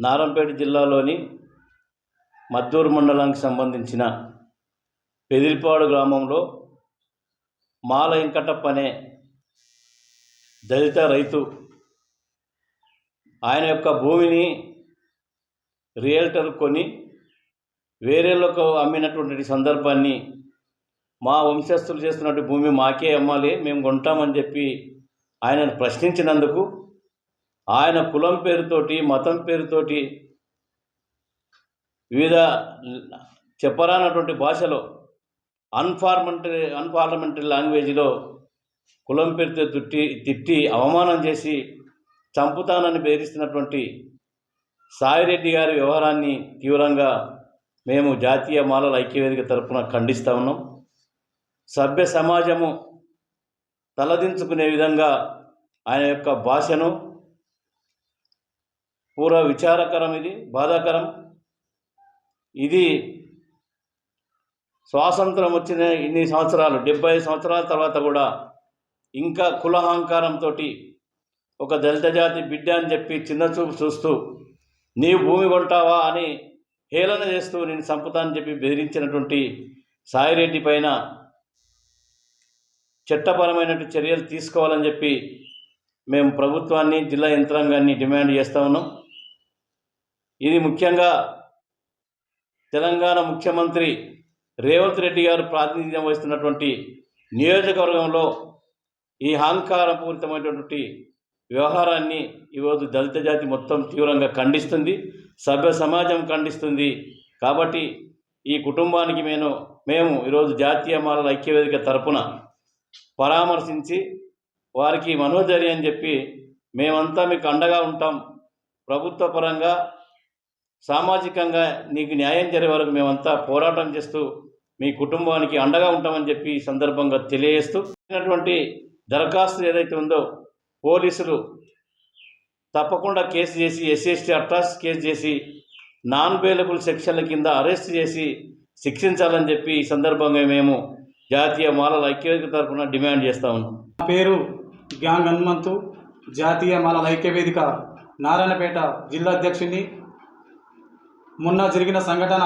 నారంపేట జిల్లాలోని మద్దూరు మండలానికి సంబంధించిన పెదిరిపాడు గ్రామంలో మాల వెంకటప్ప అనే దళిత రైతు ఆయన యొక్క భూమిని రియల్టర్ కొని వేరేళ్ళకు అమ్మినటువంటి సందర్భాన్ని మా వంశస్థులు చేస్తున్నటువంటి భూమి మాకే అమ్మాలి మేము కొంటామని చెప్పి ఆయనను ప్రశ్నించినందుకు ఆయన కులం పేరుతోటి మతం పేరుతోటి వివిధ చెప్పరానటువంటి భాషలో అన్ఫార్మెంటరీ అన్పార్లమెంటరీ లాంగ్వేజ్లో కులం పేరుతో తిట్టి తిట్టి అవమానం చేసి చంపుతానని బెదిరిస్తున్నటువంటి సాయిరెడ్డి గారి వ్యవహారాన్ని తీవ్రంగా మేము జాతీయ మాలల ఐక్యవేదిక తరఫున ఖండిస్తూ ఉన్నాం. సభ్య సమాజము తలదించుకునే విధంగా ఆయన యొక్క భాషను పూర్వ విచారకరం ఇది బాధాకరం. ఇది స్వాతంత్రం వచ్చిన ఇన్ని సంవత్సరాలు డెబ్బై సంవత్సరాల తర్వాత కూడా ఇంకా కులహంకారంతో ఒక దళిత జాతి బిడ్డ అని చెప్పి చిన్న చూపు చూస్తూ నీవు భూమి కొంటావా? అని హేళన చేస్తూ నేను చంపుతా చెప్పి బెదిరించినటువంటి సాయిరెడ్డి పైన చట్టపరమైనటువంటి చర్యలు తీసుకోవాలని చెప్పి మేము ప్రభుత్వాన్ని జిల్లా యంత్రాంగాన్ని డిమాండ్ చేస్తూ ఉన్నాం. ఇది ముఖ్యంగా తెలంగాణ ముఖ్యమంత్రి రేవంత్ రెడ్డి గారు ప్రాతినిధ్యం వహిస్తున్నటువంటి నియోజకవర్గంలో ఈ అహంకారపూరితమైనటువంటి వ్యవహారాన్ని ఈరోజు దళిత జాతి మొత్తం తీవ్రంగా ఖండిస్తుంది సభ్య సమాజం ఖండిస్తుంది. కాబట్టి ఈ కుటుంబానికి మేము మేము ఈరోజు జాతీయ మాలల ఐక్యవేదిక తరపున పరామర్శించి వారికి మనోధైర్యం చెప్పి మేమంతా మీకు అండగా ఉంటాం. ప్రభుత్వ పరంగా సామాజికంగా నీకు న్యాయం జరిగే వరకు మేమంతా పోరాటం చేస్తూ మీ కుటుంబానికి అండగా ఉంటామని చెప్పి ఈ సందర్భంగా తెలియజేస్తూ ఇచ్చినటువంటి దరఖాస్తు ఏదైతే ఉందో పోలీసులు తప్పకుండా కేసు చేసి ఎస్సీఎస్టీ అట్రాస్ కేసు చేసి నాన్ బెయిలబుల్ సెక్షన్ల కింద అరెస్ట్ చేసి శిక్షించాలని చెప్పి ఈ సందర్భంగా మేము జాతీయ మాలల ఐక్యవేదిక తరఫున డిమాండ్ చేస్తా ఉన్నాం. నా పేరు గ్యాంగ్ హనుమంతు జాతీయ మాలల ఐక్యవేదిక నారాయణపేట జిల్లా అధ్యక్షుని మొన్న జరిగిన సంఘటన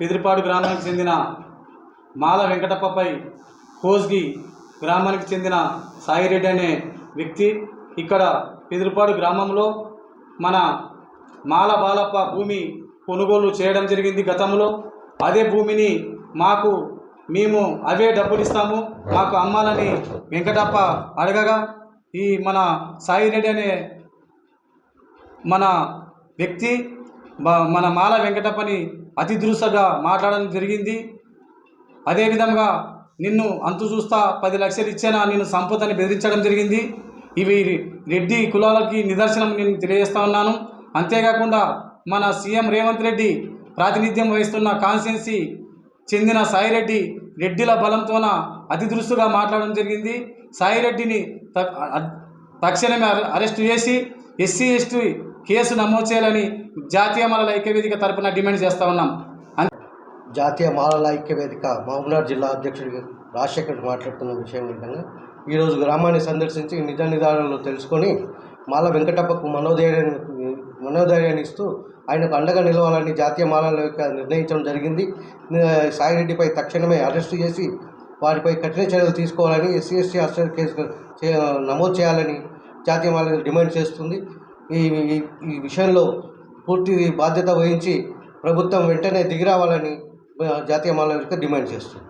పెదిరిపాడు గ్రామానికి చెందిన మాల వెంకటప్పపై కోస్గి గ్రామానికి చెందిన సాయిరెడ్డి అనే వ్యక్తి ఇక్కడ పెదిరిపాడు గ్రామంలో మన మాల బాలప్ప భూమి కొనుగోలు చేయడం జరిగింది గతంలో. అదే భూమిని మాకు మేము అవే డబ్బులు ఇస్తాము మాకు అమ్మాలని వెంకటప్ప అడగగా ఈ మన సాయిరెడ్డి అనే మన వ్యక్తి మన మాల వెంకటప్పని అతి దురుసగా మాట్లాడడం జరిగింది. అదేవిధంగా నిన్ను అంతు చూస్తా పది లక్షలు ఇచ్చేనా నిన్ను సంపదని బెదిరించడం జరిగింది. ఇవి రెడ్డి కులాలకి నిదర్శనం నేను తెలియజేస్తా ఉన్నాను. అంతేకాకుండా మన సీఎం రేవంత్ రెడ్డి ప్రాతినిధ్యం వహిస్తున్న కాన్స్టిట్యున్సీ చెందిన సాయిరెడ్డి రెడ్డిల బలంతోన అతి దృష్టిగా మాట్లాడడం జరిగింది. సాయిరెడ్డిని త- తక్షణమే అరె- అరెస్టు చేసి ఎస్సీ ఎస్టీ కేసు నమోదు చేయాలని జాతీయ మలల ఐక్యవేదిక తరపున డిమాండ్ చేస్తా ఉన్నాం. జాతీయ మాలల ఐక్య వేదిక మహబూబ్నగర్ జిల్లా అధ్యక్షుడిగా రాజశేఖర్ మాట్లాడుతున్న విషయం ఏంటంటే ఈరోజు గ్రామాన్ని సందర్శించి నిజ నిదానాలు తెలుసుకొని మాల వెంకటప్పకు మనోధైర్యాన్ని మనోధైర్యాన్ని ఇస్తూ ఆయనకు అండగా నిలవాలని జాతీయ మాలల యొక్క నిర్ణయించడం జరిగింది. సాయిరెడ్డిపై తక్షణమే అరెస్టు చేసి వారిపై కఠిన చర్యలు తీసుకోవాలని ఎస్సీ ఎస్టీ అరెస్ట్ కేసు నమోదు చేయాలని జాతీయ మాల డిమాండ్ చేస్తుంది. ఈ ఈ- విషయంలో పూర్తి బాధ్యత వహించి ప్రభుత్వం వెంటనే దిగిరావాలని ఆ, జాతీయ మాల డిమాండ్ చేస్తుంది.